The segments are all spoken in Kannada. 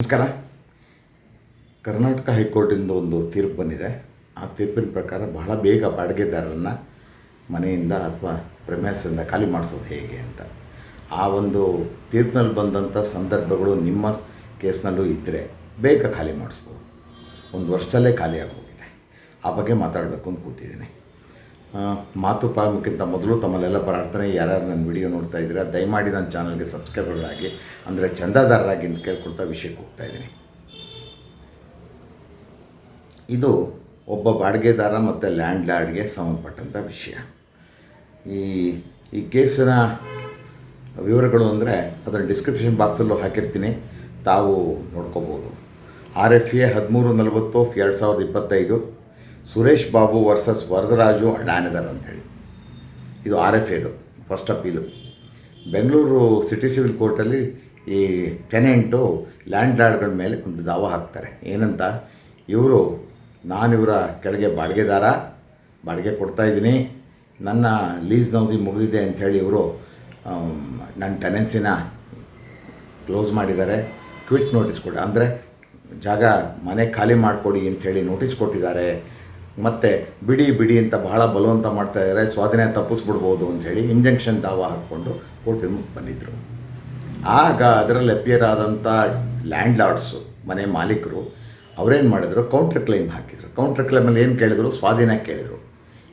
ನಮಸ್ಕಾರ. ಕರ್ನಾಟಕ ಹೈಕೋರ್ಟಿಂದ ಒಂದು ತೀರ್ಪು ಬಂದಿದೆ. ಆ ತೀರ್ಪಿನ ಪ್ರಕಾರ ಬಹಳ ಬೇಗ ಬಾಡಿಗೆದಾರರನ್ನು ಮನೆಯಿಂದ ಅಥವಾ ಪ್ರಮೇಸದಿಂದ ಖಾಲಿ ಮಾಡಿಸೋದು ಹೇಗೆ ಅಂತ. ಆ ಒಂದು ತೀರ್ಪಿನಲ್ಲಿ ಬಂದಂಥ ಸಂದರ್ಭಗಳು ನಿಮ್ಮ ಕೇಸ್ನಲ್ಲೂ ಇದ್ದರೆ ಬೇಗ ಖಾಲಿ ಮಾಡಿಸ್ಬೋದು. ಒಂದು ವರ್ಷದಲ್ಲೇ ಖಾಲಿ ಆಗೋಗಿದೆ. ಆ ಬಗ್ಗೆ ಮಾತಾಡಬೇಕು ಅಂತ ಕೂತಿದ್ದೀನಿ. ಮಾತು ಪ್ರಾರಂಭಕ್ಕಿಂತ ಮೊದಲು ತಮ್ಮಲ್ಲೆಲ್ಲ ಪ್ರಾರ್ಥನೆ, ಯಾರ್ಯಾರು ನನ್ನ ವಿಡಿಯೋ ನೋಡ್ತಾ ಇದ್ದೀರಾ, ದಯಮಾಡಿ ನನ್ನ ಚಾನಲ್ಗೆ ಸಬ್ಸ್ಕ್ರೈಬರ್ಗಳಾಗಿ ಅಂದರೆ ಚಂದಾದಾರರಾಗಿ ಅಂತ ಕೇಳ್ಕೊಳ್ತಾ ವಿಷಯಕ್ಕೆ ಹೋಗ್ತಾ ಇದ್ದೀನಿ. ಇದು ಒಬ್ಬ ಬಾಡಿಗೆದಾರ ಮತ್ತು ಲ್ಯಾಂಡ್ ಲಾರ್ಡ್ಗೆ ಸಂಬಂಧಪಟ್ಟಂಥ ವಿಷಯ. ಈ ಈ ಕೇಸಿನ ವಿವರಗಳು ಅಂದರೆ ಅದನ್ನು ಡಿಸ್ಕ್ರಿಪ್ಷನ್ ಬಾಕ್ಸಲ್ಲೂ ಹಾಕಿರ್ತೀನಿ, ತಾವು ನೋಡ್ಕೋಬೋದು. ಆರ್ ಎಫ್ ಎ ಹದಿಮೂರು ನಲವತ್ತು, ಎರಡು ಸಾವಿರದ ಇಪ್ಪತ್ತೈದು ಸುರೇಶ್ ಬಾಬು ವರ್ಸಸ್ ವರದರಾಜು ಅಣ್ಣಾನೆದರ್ ಅಂಥೇಳಿ. ಇದು ಆರ್ ಎಫ್ ಎದು first appeal Bengaluru city civil ಕೋರ್ಟಲ್ಲಿ ಈ ಟೆನೆಂಟು ಲ್ಯಾಂಡ್ ಲಾರ್ಡ್ಗಳ ಮೇಲೆ ಒಂದು ದಾವ ಹಾಕ್ತಾರೆ. ಏನಂತ? ಇವರು ನಾನಿವರ ಕೆಳಗೆ ಬಾಡಿಗೆದಾರ, ಬಾಡಿಗೆ ಕೊಡ್ತಾಯಿದ್ದೀನಿ ನನ್ನ ಲೀಸ್ ನವಧಿ ಮುಗಿದಿದೆ ಅಂಥೇಳಿ ಇವರು ನನ್ನ ಟೆನೆನ್ಸಿನ ಕ್ಲೋಸ್ ಮಾಡಿದ್ದಾರೆ. ಕ್ವಿಟ್ ನೋಟಿಸ್ ಕೊಡ, ಅಂದರೆ ಜಾಗ ಮನೆ ಖಾಲಿ ಮಾಡಿಕೊಡಿ ಅಂಥೇಳಿ ನೋಟಿಸ್ ಕೊಟ್ಟಿದ್ದಾರೆ. ಮತ್ತು ಬಿಡಿ ಬಿಡಿ ಅಂತ ಬಹಳ ಬಲವಂತ ಮಾಡ್ತಾ ಇದ್ದಾರೆ. ಸ್ವಾಧೀನ ತಪ್ಪಿಸ್ಬಿಡ್ಬೋದು ಹೇಳಿ ಇಂಜೆಕ್ಷನ್ ದಾವ ಹಾಕ್ಕೊಂಡು ಕೋರ್ಟಿಗೆ ಬಂದಿದ್ದರು ಆಗ ಅದರಲ್ಲಿ ಅಪಿಯರ್ ಆದಂಥ ಲ್ಯಾಂಡ್ ಲಾರ್ಡ್ಸು ಮನೆ ಮಾಲೀಕರು, ಅವರೇನು ಮಾಡಿದ್ರು? Counter claim counter. ಕೌಂಟ್ರ್ ಕ್ಲೈಮಲ್ಲಿ ಏನು ಕೇಳಿದ್ರು? ಸ್ವಾಧೀನ ಕೇಳಿದರು.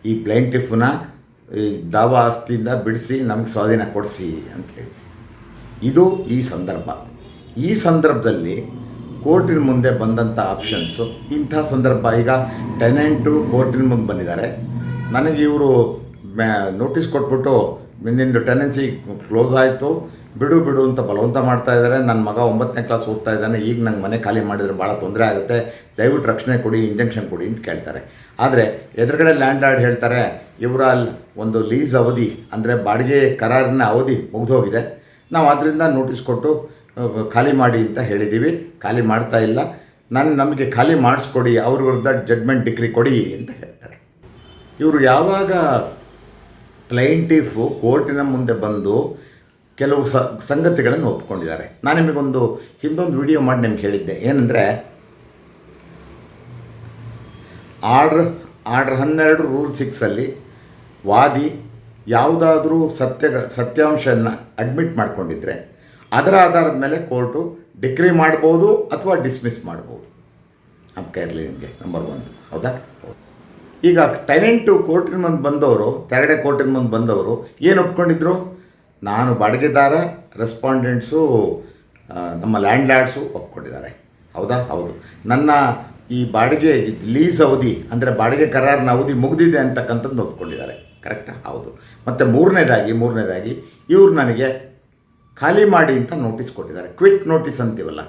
ಈ ಪ್ಲೇಂಟಿಫ್ನ ಈ ದಾವ ಆಸ್ತಿಯಿಂದ ಬಿಡಿಸಿ ನಮಗೆ ಸ್ವಾಧೀನ ಕೊಡಿಸಿ ಅಂಥೇಳಿ ಇದು ಈ ಸಂದರ್ಭ. ಈ ಸಂದರ್ಭದಲ್ಲಿ ಕೋರ್ಟಿನ ಮುಂದೆ ಬಂದಂಥ ಆಪ್ಷನ್ಸು ಇಂಥ ಸಂದರ್ಭ ಈಗ ಟೆನೆಂಟು ಕೋರ್ಟಿನ ಮುಂದೆ ಬಂದಿದ್ದಾರೆ. ನನಗೆ ಇವರು ನೋಟಿಸ್ ಕೊಟ್ಬಿಟ್ಟು ನಿನ್ನಿಂದು ಟೆನೆನ್ಸಿ ಕ್ಲೋಸ್ ಆಯಿತು, ಬಿಡು ಬಿಡು ಅಂತ ಬಲವಂತ ಮಾಡ್ತಾ ಇದ್ದಾರೆ. ನನ್ನ ಮಗ ಒಂಬತ್ತನೇ ಕ್ಲಾಸ್ ಓದ್ತಾ ಇದ್ದಾನೆ, ಈಗ ನಂಗೆ ಮನೆ ಖಾಲಿ ಮಾಡಿದರೆ ಭಾಳ ತೊಂದರೆ ಆಗುತ್ತೆ. ದಯವಿಟ್ಟು ರಕ್ಷಣೆ ಕೊಡಿ ಇಂಜೆಕ್ಷನ್ ಕೊಡಿ ಅಂತ ಕೇಳ್ತಾರೆ. ಆದರೆ ಎದುರುಗಡೆ ಲ್ಯಾಂಡ್ ಲಾರ್ಡ್ ಹೇಳ್ತಾರೆ ಇವರ ಒಂದು ಲೀಸ್ ಅವಧಿ, ಅಂದರೆ ಬಾಡಿಗೆ ಕರಾರಿನ ಅವಧಿ ಮುಗಿದೋಗಿದೆ ನಾವು ಅದರಿಂದ ನೋಟಿಸ್ ಕೊಟ್ಟು ಖಾಲಿ ಮಾಡಿ ಅಂತ ಹೇಳಿದ್ದೀವಿ ಖಾಲಿ ಮಾಡ್ತಾ ಇಲ್ಲ. ನಾನು ನಮಗೆ ಖಾಲಿ ಮಾಡಿಸ್ಕೊಡಿ, ಅವ್ರ ವಿರುದ್ಧ ಜಡ್ಮೆಂಟ್ ಡಿಗ್ರಿ ಕೊಡಿ ಅಂತ ಹೇಳ್ತಾರೆ. ಇವರು ಯಾವಾಗ ಪ್ಲೈಂಟಿಫು ಕೋರ್ಟಿನ ಮುಂದೆ ಬಂದು ಕೆಲವು ಸ, ಸಂಗತಿಗಳನ್ನು ಒಪ್ಕೊಂಡಿದ್ದಾರೆ. ನಾನು ನಿಮಗೊಂದು ಹಿಂದೊಂದು ವಿಡಿಯೋ ಮಾಡಿ ನಿಮ್ಗೆ ಹೇಳಿದ್ದೆ. ಏನಂದರೆ, ಆರ್ಡ್ರ್ ಆರ್ಡ್ರ್ ಹನ್ನೆರಡು ರೂಲ್ ಸಿಕ್ಸಲ್ಲಿ ವಾದಿ ಯಾವುದಾದ್ರೂ ಸತ್ಯ ಸತ್ಯಾಂಶನ ಅಡ್ಮಿಟ್ ಮಾಡ್ಕೊಂಡಿದ್ರೆ ಅದರ ಆಧಾರದ ಮೇಲೆ ಕೋರ್ಟು ಡಿಕ್ರಿ ಮಾಡ್ಬೋದು ಅಥವಾ ಡಿಸ್ಮಿಸ್ ಮಾಡ್ಬೋದು. ಅಪ್ಕ ಇರಲಿ ನಿಮಗೆ ನಂಬರ್ ಒನ್ ಹೌದಾ? ಈಗ ಟೆನೆಂಟು ಕೋರ್ಟಿನ ಮುಂದೆ ಬಂದವರು, ತೆರಡೆ ಕೋರ್ಟಿನ ಮುಂದೆ ಬಂದವರು ಏನು ಒಪ್ಕೊಂಡಿದ್ರು? ನಾನು ಬಾಡಿಗೆದಾರ ರೆಸ್ಪಾಂಡೆಂಟ್ಸು ನಮ್ಮ ಲ್ಯಾಂಡ್ ಲಾರ್ಡ್ಸು ಒಪ್ಕೊಂಡಿದ್ದಾರೆ. ಹೌದಾ? ಹೌದು. ನನ್ನ ಈ ಬಾಡಿಗೆ ಲೀಸ್ ಅವಧಿ, ಅಂದರೆ ಬಾಡಿಗೆ ಕರಾರಿನ ಅವಧಿ ಮುಗಿದಿದೆ ಅಂತಕ್ಕಂಥದ್ದು ಒಪ್ಕೊಂಡಿದ್ದಾರೆ. ಕರೆಕ್ಟಾ ಹೌದು. ಮತ್ತು ಮೂರನೇದಾಗಿ ಮೂರನೇದಾಗಿ ಇವರು ನನಗೆ ಖಾಲಿ ಮಾಡಿ ಅಂತ ನೋಟಿಸ್ ಕೊಟ್ಟಿದ್ದಾರೆ. ಕ್ವಿಟ್ ನೋಟಿಸ್ ಅಂತೀವಲ್ಲ,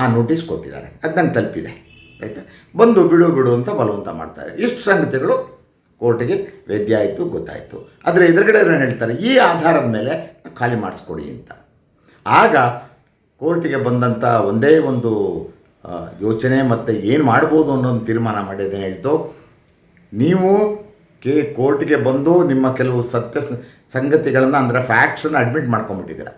ಆ ನೋಟಿಸ್ ಕೊಟ್ಟಿದ್ದಾರೆ. ಅದು ನಂಗೆ ತಲುಪಿದೆ. ಆಯಿತಾ? ಬಂದು ಬಿಡು ಬಿಡು ಅಂತ ಬಲವಂತ ಮಾಡ್ತಾರೆ ಇಷ್ಟು ಸಂಗತಿಗಳು ಕೋರ್ಟಿಗೆ ವೇದ್ಯ ಆಯಿತು, ಗೊತ್ತಾಯಿತು. ಆದರೆ ಎದುರುಗಡೆ ಹೇಳ್ತಾರೆ, ಈ ಆಧಾರದ ಮೇಲೆ ಖಾಲಿ ಮಾಡಿಸ್ಕೊಡಿ ಅಂತ. ಆಗ ಕೋರ್ಟಿಗೆ ಬಂದಂಥ ಒಂದೇ ಒಂದು ಯೋಚನೆ ಮತ್ತು ಏನು ಮಾಡ್ಬೋದು ಅನ್ನೋ ಒಂದು ತೀರ್ಮಾನ ಮಾಡಿದ್ದೇನೆ ಹೇಳ್ತು, ನೀವು ಕೆ ಕೋರ್ಟಿಗೆ ಬಂದು ನಿಮ್ಮ ಕೆಲವು ಸತ್ಯ ಸಂಗತಿಗಳನ್ನು ಅಂದರೆ ಫ್ಯಾಕ್ಟ್ಸನ್ನು ಅಡ್ಮಿಟ್ ಮಾಡ್ಕೊಂಬಿಟ್ಟಿದ್ದೀರ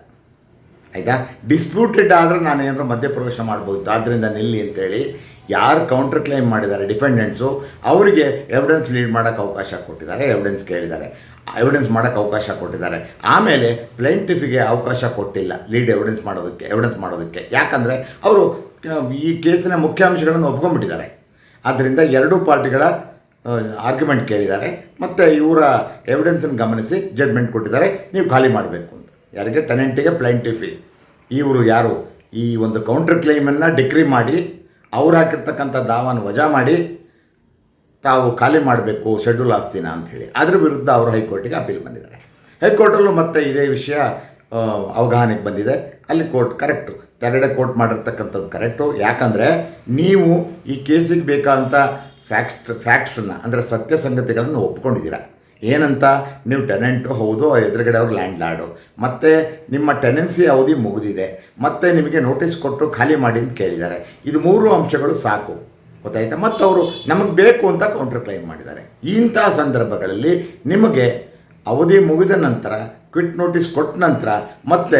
ಆಯಿತಾ? ಡಿಸ್ಪ್ಯೂಟೆಡ್ ಆದರೆ ನಾನು ಏನಾದರೂ ಮಧ್ಯಪ್ರವೇಶ ಮಾಡ್ಬೋದು. ಆದ್ದರಿಂದ ನಿಲ್ಲಿ ಅಂತೇಳಿ ಯಾರು ಕೌಂಟರ್ ಕ್ಲೈಮ್ ಮಾಡಿದ್ದಾರೆ ಡಿಫೆಂಡೆಂಟ್ಸು ಅವರಿಗೆ ಎವಿಡೆನ್ಸ್ ಲೀಡ್ ಮಾಡೋಕ್ಕೆ ಅವಕಾಶ ಕೊಟ್ಟಿದ್ದಾರೆ ಎವಿಡೆನ್ಸ್ ಕೇಳಿದ್ದಾರೆ. ಎವಿಡೆನ್ಸ್ ಮಾಡೋಕ್ಕೆ ಅವಕಾಶ ಕೊಟ್ಟಿದ್ದಾರೆ. ಆಮೇಲೆ ಪ್ಲೇಂಟಿಫಿಗೆ ಅವಕಾಶ ಕೊಟ್ಟಿಲ್ಲ ಲೀಡ್ ಎವಿಡೆನ್ಸ್ ಮಾಡೋದಕ್ಕೆ ಎವಿಡೆನ್ಸ್ ಮಾಡೋದಕ್ಕೆ. ಯಾಕಂದರೆ ಅವರು ಈ ಕೇಸಿನ ಮುಖ್ಯಾಂಶಗಳನ್ನು ಒಪ್ಕೊಂಡ್ಬಿಟ್ಟಿದ್ದಾರೆ. ಆದ್ದರಿಂದ ಎರಡೂ ಪಾರ್ಟಿಗಳ ಆರ್ಗ್ಯುಮೆಂಟ್ ಕೇಳಿದ್ದಾರೆ. ಮತ್ತು ಇವರ ಎವಿಡೆನ್ಸನ್ನು ಗಮನಿಸಿ ಜಡ್ಮೆಂಟ್ ಕೊಟ್ಟಿದ್ದಾರೆ. ನೀವು ಖಾಲಿ ಮಾಡಬೇಕು ಯಾರಿಗೆ? ಟೆನೆಂಟಿಗೆ ಪ್ಲೈಂಟಿಫಿ ಇವರು ಯಾರು? ಈ ಒಂದು ಕೌಂಟರ್ ಕ್ಲೈಮನ್ನು ಡಿಕ್ರಿ ಮಾಡಿ, ಅವ್ರು ಹಾಕಿರ್ತಕ್ಕಂಥ ದಾವನ್ನು ವಜಾ ಮಾಡಿ, ತಾವು ಖಾಲಿ ಮಾಡಬೇಕು ಶೆಡ್ಯೂಲ್ ಆಸ್ತಿನ ಅಂಥೇಳಿ. ಅದ್ರ ವಿರುದ್ಧ ಅವರು ಹೈಕೋರ್ಟಿಗೆ ಅಪೀಲ್ ಬಂದಿದ್ದಾರೆ. ಹೈಕೋರ್ಟಲ್ಲೂ ಮತ್ತೆ ಇದೇ ವಿಷಯ ಅವಗಾಹನೆಗೆ ಬಂದಿದೆ. ಅಲ್ಲಿ ಕೋರ್ಟ್ ಕರೆಕ್ಟು ತೆರಡೆ ಕೋರ್ಟ್ ಮಾಡಿರ್ತಕ್ಕಂಥದ್ದು ಕರೆಕ್ಟು ಯಾಕಂದರೆ ನೀವು ಈ ಕೇಸಿಗೆ ಬೇಕಾದಂಥ ಫ್ಯಾಕ್ಟ್ಸ್ ಫ್ಯಾಕ್ಟ್ಸನ್ನು ಅಂದರೆ ಸತ್ಯ ಸಂಗತಿಗಳನ್ನು ಒಪ್ಕೊಂಡಿದ್ದೀರಾ? ಏನಂತ? ನೀವು ಟೆನೆಂಟು ಹೌದು, ಎದುರುಗಡೆ ಅವ್ರು ಲ್ಯಾಂಡ್ ಲಾರ್ಡು ಮತ್ತು ನಿಮ್ಮ ಟೆನೆನ್ಸಿ ಅವಧಿ ಮುಗಿದಿದೆ. ಮತ್ತು ನಿಮಗೆ ನೋಟಿಸ್ ಕೊಟ್ಟು ಖಾಲಿ ಮಾಡಿ ಅಂತ ಕೇಳಿದ್ದಾರೆ. ಇದು ಮೂರು ಅಂಶಗಳು ಸಾಕು. ಗೊತ್ತಾಯ್ತಾ? ಮತ್ತು ಅವರು ನಮಗೆ ಬೇಕು ಅಂತ ಕೌಂಟರ್ ಕ್ಲೈಮ್ ಮಾಡಿದ್ದಾರೆ. ಇಂಥ ಸಂದರ್ಭಗಳಲ್ಲಿ ನಿಮಗೆ ಅವಧಿ ಮುಗಿದ ನಂತರ ಕ್ವಿಟ್ ನೋಟಿಸ್ ಕೊಟ್ಟ ನಂತರ ಮತ್ತೆ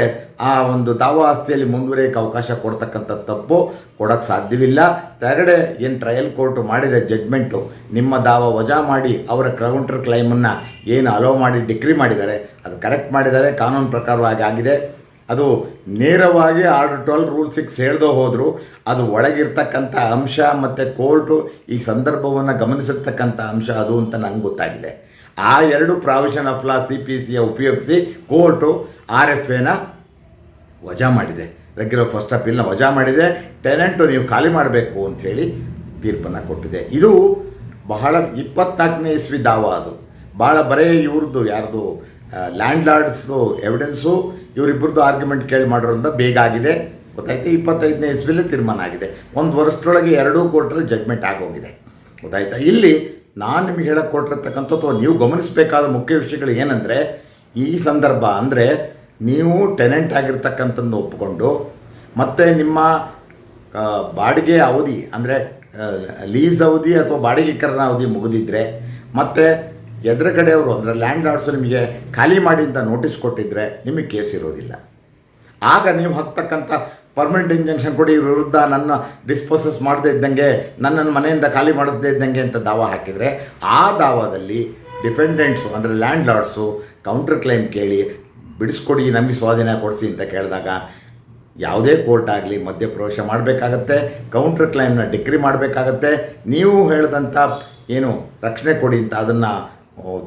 ಆ ಒಂದು ದಾವಾ ಆಸ್ತಿಯಲ್ಲಿ ಮುಂದುವರಿಯೋಕ್ಕೆ ಅವಕಾಶ ಕೊಡ್ತಕ್ಕಂಥ ತಪ್ಪು ಕೊಡೋಕ್ಕೆ ಸಾಧ್ಯವಿಲ್ಲ. ತೆರಡೆ ಏನು ಟ್ರಯಲ್ ಕೋರ್ಟು ಮಾಡಿದ ಜಡ್ಮೆಂಟು ನಿಮ್ಮ ದಾವ ವಜಾ ಮಾಡಿ ಅವರ ಕೌಂಟರ್ ಕ್ಲೈಮನ್ನು ಏನು ಅಲೋ ಮಾಡಿ ಡಿಕ್ರಿ ಮಾಡಿದ್ದಾರೆ, ಅದು ಕರೆಕ್ಟ್ ಮಾಡಿದ್ದಾರೆ, ಕಾನೂನು ಪ್ರಕಾರವಾಗಿ ಆಗಿದೆ. ಅದು ನೇರವಾಗಿ ಆರ್ಡರ್ ಟ್ವೆಲ್ ರೂಲ್ ಸಿಕ್ಸ್ ಹೇಳ್ದೋ ಹೋದರೂ, ಅದು ಒಳಗಿರ್ತಕ್ಕಂಥ ಅಂಶ ಮತ್ತು ಕೋರ್ಟು ಈ ಸಂದರ್ಭವನ್ನು ಗಮನಿಸಿರ್ತಕ್ಕಂಥ ಅಂಶ ಅದು ಅಂತ ನಂಗೆ ಗೊತ್ತಾಗಿದೆ. ಆ ಎರಡು provision of law C P ಸಿಯ ಉಪಯೋಗಿಸಿ ಕೋರ್ಟು ಆರ್ ಎಫ್ ಎನ ವಜಾ ಮಾಡಿದೆ. ರೆಗ್ಯುಲರ್ ಫಸ್ಟ್ ಅಪೀಲ್ನ ವಜಾ ಮಾಡಿದೆ. ಟೆನೆಂಟು ನೀವು ಖಾಲಿ ಮಾಡಬೇಕು ಅಂಥೇಳಿ ತೀರ್ಪನ್ನು ಕೊಟ್ಟಿದೆ. ಇದು ಬಹಳ ಇಪ್ಪತ್ನಾಲ್ಕನೇ ಇಸ್ವಿ ದಾವ ಅದು. ಭಾಳ ಬರೇ ಇವ್ರದ್ದು ಯಾರ್ದು ಲ್ಯಾಂಡ್ ಲಾರ್ಡ್ಸ್ದು ಎವಿಡೆನ್ಸು ಇವರಿಬ್ಬರದ್ದು ಆರ್ಗ್ಯುಮೆಂಟ್ ಕೇಳಿ ಮಾಡಿರೋದ್ರಿಂದ ಬೇಗ ಆಗಿದೆ. ಗೊತ್ತಾಯ್ತು? ಇಪ್ಪತ್ತೈದನೇ ಇಸ್ವಿಲೇ ತೀರ್ಮಾನ ಆಗಿದೆ. ಒಂದು ವರ್ಷದೊಳಗೆ ಎರಡೂ ಕೋರ್ಟಲ್ಲಿ ಜಡ್ಮೆಂಟ್ ಆಗೋಗಿದೆ. ಗೊತ್ತಾಯ್ತಾ? ಇಲ್ಲಿ ನಾನು ನಿಮಗೆ ಹೇಳಕ್ಕೆ ಕೊಟ್ಟಿರ್ತಕ್ಕಂಥದ್ದು ನೀವು ಗಮನಿಸಬೇಕಾದ ಮುಖ್ಯ ವಿಷಯಗಳು ಏನಂದರೆ, ಈ ಸಂದರ್ಭ ಅಂದರೆ ನೀವು ಟೆನೆಂಟ್ ಆಗಿರ್ತಕ್ಕಂಥದ್ದು ಒಪ್ಪಿಕೊಂಡು ಮತ್ತು ನಿಮ್ಮ ಬಾಡಿಗೆ ಅವಧಿ ಅಂದರೆ ಲೀಸ್ ಅವಧಿ ಅಥವಾ ಬಾಡಿಗೆಕರಣ ಅವಧಿ ಮುಗಿದಿದ್ದರೆ ಮತ್ತು ಎದುರುಗಡೆಯವರು ಅಂದರೆ ಲ್ಯಾಂಡ್ ಲಾರ್ಡ್ಸು ನಿಮಗೆ ಖಾಲಿ ಮಾಡಿ ಅಂತ ನೋಟಿಸ್ ಕೊಟ್ಟಿದ್ದರೆ ನಿಮಗೆ ಕೇಸ್ ಇರೋದಿಲ್ಲ. ಆಗ ನೀವು ಹಾಕ್ತಕ್ಕಂಥ ಪರ್ಮನೆಂಟ್ ಇಂಜೆಕ್ಷನ್ ಕೊಡಿ, ಇವ್ರ ವಿರುದ್ಧ ನನ್ನ ಡಿಸ್ಪೋಸಸ್ ಮಾಡದೇ ಇದ್ದಂಗೆ, ನನ್ನನ್ನು ಮನೆಯಿಂದ ಖಾಲಿ ಮಾಡಿಸದೇ ಇದ್ದಂಗೆ ಅಂತ ದಾವ ಹಾಕಿದರೆ, ಆ ದಾವಾದಲ್ಲಿ ಡಿಫೆಂಡೆಂಟ್ಸು ಅಂದರೆ ಲ್ಯಾಂಡ್ ಲಾರ್ಡ್ಸು ಕೌಂಟರ್ ಕ್ಲೈಮ್ ಕೇಳಿ, ಬಿಡಿಸ್ಕೊಡಿ, ನಮಗೆ ಸ್ವಾಧೀನ ಕೊಡಿಸಿ ಅಂತ ಕೇಳಿದಾಗ, ಯಾವುದೇ ಕೋರ್ಟ್ ಆಗಲಿ, ಮಧ್ಯಪ್ರವೇಶ ಮಾಡಬೇಕಾಗತ್ತೆ ಕೌಂಟರ್ ಕ್ಲೈಮ್ನ ಡಿಕ್ರಿ ಮಾಡಬೇಕಾಗತ್ತೆ, ನೀವು ಹೇಳಿದಂಥ ಏನು ರಕ್ಷಣೆ ಕೊಡಿ ಅಂತ ಅದನ್ನು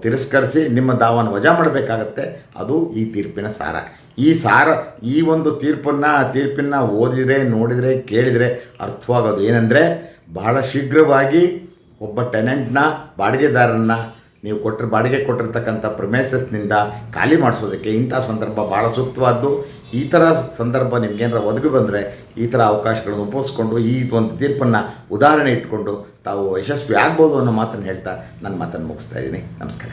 ತಿರಸ್ಕರಿಸಿ ನಿಮ್ಮ ದಾವನ್ನು ವಜಾ ಮಾಡಬೇಕಾಗತ್ತೆ. ಅದು ಈ ತೀರ್ಪಿನ ಸಾರ. ಈ ಸಾರ, ಈ ಒಂದು ತೀರ್ಪನ್ನು ತೀರ್ಪಿನ ಓದಿದರೆ, ನೋಡಿದರೆ, ಕೇಳಿದರೆ ಅರ್ಥವಾಗೋದು ಏನಂದರೆ, ಬಹಳ ಶೀಘ್ರವಾಗಿ ಒಬ್ಬ ಟೆನೆಂಟ್ನ ಬಾಡಿಗೆದಾರನ್ನ ನೀವು ಕೊಟ್ಟರೆ ಬಾಡಿಗೆ ಕೊಟ್ಟಿರ್ತಕ್ಕಂಥ ಪ್ರಮೇಸಸ್ನಿಂದ ಖಾಲಿ ಮಾಡಿಸೋದಕ್ಕೆ ಇಂಥ ಸಂದರ್ಭ ಭಾಳ ಸೂಕ್ತವಾದ್ದು. ಈ ಥರ ಸಂದರ್ಭ ನಿಮ್ಗೇನಾರ ಒದಗಿ ಬಂದರೆ ಈ ಥರ ಅವಕಾಶಗಳನ್ನು ಉಪಯೋಗಿಸ್ಕೊಂಡು ಈ ಒಂದು ತೀರ್ಪನ್ನು ಉದಾಹರಣೆ ಇಟ್ಕೊಂಡು ತಾವು ಯಶಸ್ವಿ ಆಗ್ಬೋದು ಅನ್ನೋ ಮಾತನ್ನು ಹೇಳ್ತಾ ನನ್ನ ಮಾತನ್ನು ಮುಗಿಸ್ತಾ ಇದ್ದೀನಿ. ನಮಸ್ಕಾರ.